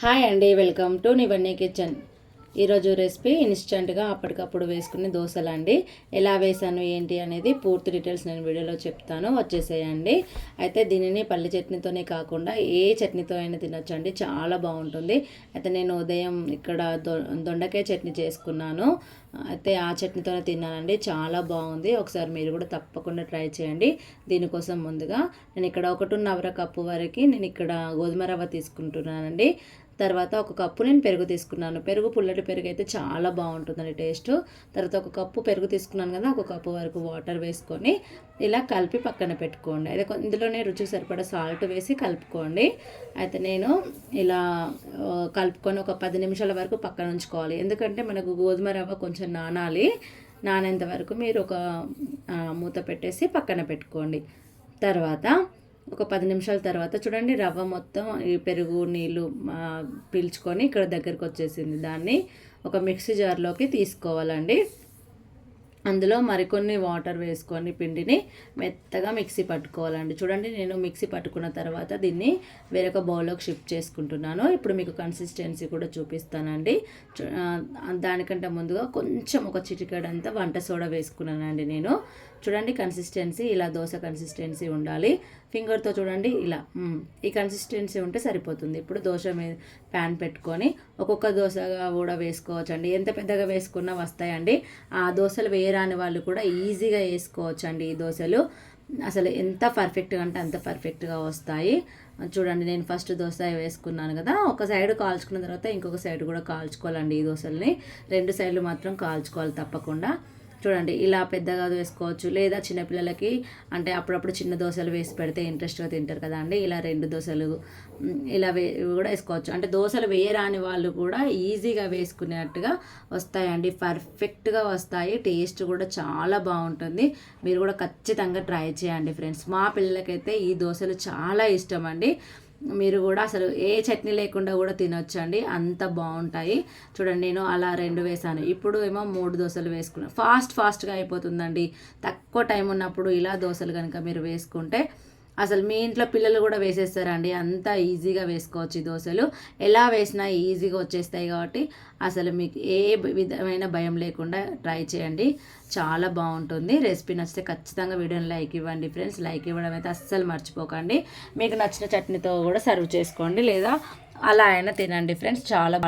Hi అండి welcome to నివన్నీ kitchen. ఈరోజు recipe ఇన్స్టెంట్గా అప్పటికప్పుడు వేసుకునే దోశలు అండి ఎలా వేసాను ఏంటి అనేది పూర్తి డీటెయిల్స్ నేను వీడియోలో చెప్తాను. వచ్చేసేయండి. అయితే దీనిని పల్లి చట్నీతోనే కాకుండా ఏ చట్నీతో అయినా తినొచ్చండి. చాలా బాగుంటుంది. అయితే నేను ఉదయం ఇక్కడ దొ దొండకాయ చట్నీ చేసుకున్నాను. అయితే ఆ చట్నీతోనే తిన్నానండి. చాలా బాగుంది. ఒకసారి మీరు కూడా తప్పకుండా ట్రై చేయండి. దీనికోసం ముందుగా నేను ఇక్కడ ఒకటిన్నర కప్పు వరకు నేను ఇక్కడ గోధుమ రవ్వ తీసుకుంటున్నానండి. తర్వాత ఒక కప్పు నేను పెరుగు తీసుకున్నాను. పెరుగు పుల్లటి పెరుగు అయితే చాలా బాగుంటుందండి టేస్ట్. తర్వాత ఒక కప్పు పెరుగు తీసుకున్నాను కదా ఒక కప్పు వరకు వాటర్ వేసుకొని ఇలా కలిపి పక్కన పెట్టుకోండి. అయితే ఇందులోనే రుచికి సరిపడా సాల్ట్ వేసి కలుపుకోండి. అయితే నేను ఇలా కలుపుకొని ఒక పది నిమిషాల వరకు పక్కన ఉంచుకోవాలి. ఎందుకంటే మనకు గోధుమ రవ్వ కొంచెం నానాలి. నానేంత వరకు మీరు ఒక మూత పెట్టేసి పక్కన పెట్టుకోండి. తర్వాత ఒక పది నిమిషాల తర్వాత చూడండి రవ్వ మొత్తం ఈ పెరుగు నీళ్ళు పీల్చుకొని ఇక్కడ దగ్గరకు వచ్చేసింది. దాన్ని ఒక మిక్సీ జార్లోకి తీసుకోవాలండి. అందులో మరికొన్ని వాటర్ వేసుకొని పిండిని మెత్తగా మిక్సీ పట్టుకోవాలండి. చూడండి నేను మిక్సీ పట్టుకున్న తర్వాత దీన్ని వేరొక బౌల్లోకి షిఫ్ట్ చేసుకుంటున్నాను. ఇప్పుడు మీకు కన్సిస్టెన్సీ కూడా చూపిస్తానండి. చూ- దానికంటే ముందుగా కొంచెం ఒక చిటికెడంతా వంట సోడా వేసుకున్నానండి నేను. చూడండి కన్సిస్టెన్సీ ఇలా దోశ కన్సిస్టెన్సీ ఉండాలి. ఫింగర్తో చూడండి ఇలా ఈ కన్సిస్టెన్సీ ఉంటే సరిపోతుంది. ఇప్పుడు దోశ మీద ప్యాన్ పెట్టుకొని ఒక్కొక్క దోశగా కూడా వేసుకోవచ్చు అండి ఎంత పెద్దగా వేసుకున్నా వస్తాయండి. ఆ దోశలు వేయరాని వాళ్ళు కూడా ఈజీగా వేసుకోవచ్చండి ఈ దోశలు. అసలు ఎంత పర్ఫెక్ట్గా అంటే అంత పర్ఫెక్ట్గా వస్తాయి. చూడండి నేను ఫస్ట్ దోశ వేసుకున్నాను కదా. ఒక సైడ్ కాల్చుకున్న తర్వాత ఇంకొక సైడ్ కూడా కాల్చుకోవాలండి ఈ దోశల్ని. రెండు సైడ్లు మాత్రం కాల్చుకోవాలి తప్పకుండా. చూడండి ఇలా పెద్దగా వేసుకోవచ్చు. లేదా చిన్నపిల్లలకి అంటే అప్పుడప్పుడు చిన్న దోశలు వేసి పెడితే ఇంట్రెస్ట్గా తింటారు కదా అండి ఇలా రెండు దోశలు ఇలా వే కూడా వేసుకోవచ్చు. అంటే దోశలు వేయరాని వాళ్ళు కూడా ఈజీగా వేసుకునేట్టుగా వస్తాయండి. పర్ఫెక్ట్గా వస్తాయి. టేస్ట్ కూడా చాలా బాగుంటుంది. మీరు కూడా ఖచ్చితంగా ట్రై చేయండి ఫ్రెండ్స్. మా పిల్లలకైతే ఈ దోశలు చాలా ఇష్టం అండి. మీరు కూడా అసలు ఏ చట్నీ లేకుండా కూడా తినొచ్చు అండి అంత బాగుంటాయి. చూడండి నేను అలా రెండు వేసాను. ఇప్పుడు ఏమో మూడు దోశలు వేసుకున్నాను ఫాస్ట్ ఫాస్ట్గా అయిపోతుందండి. తక్కువ టైం ఉన్నప్పుడు ఇలా దోశలు కనుక మీరు వేసుకుంటే అసలు మీ ఇంట్లో పిల్లలు కూడా వేసేస్తారండి. అంత ఈజీగా వేసుకోవచ్చు దోశలు. ఎలా వేసినా ఈజీగా వచ్చేస్తాయి కాబట్టి అసలు మీకు ఏ విధమైన భయం లేకుండా ట్రై చేయండి. చాలా బాగుంటుంది. రెసిపీ నచ్చితే ఖచ్చితంగా వీడియోని లైక్ ఇవ్వండి ఫ్రెండ్స్. లైక్ ఇవ్వడం అయితే అస్సలు మర్చిపోకండి. మీకు నచ్చిన చట్నీతో కూడా సర్వ్ చేసుకోండి లేదా అలా అయినా తినండి ఫ్రెండ్స్. చాలా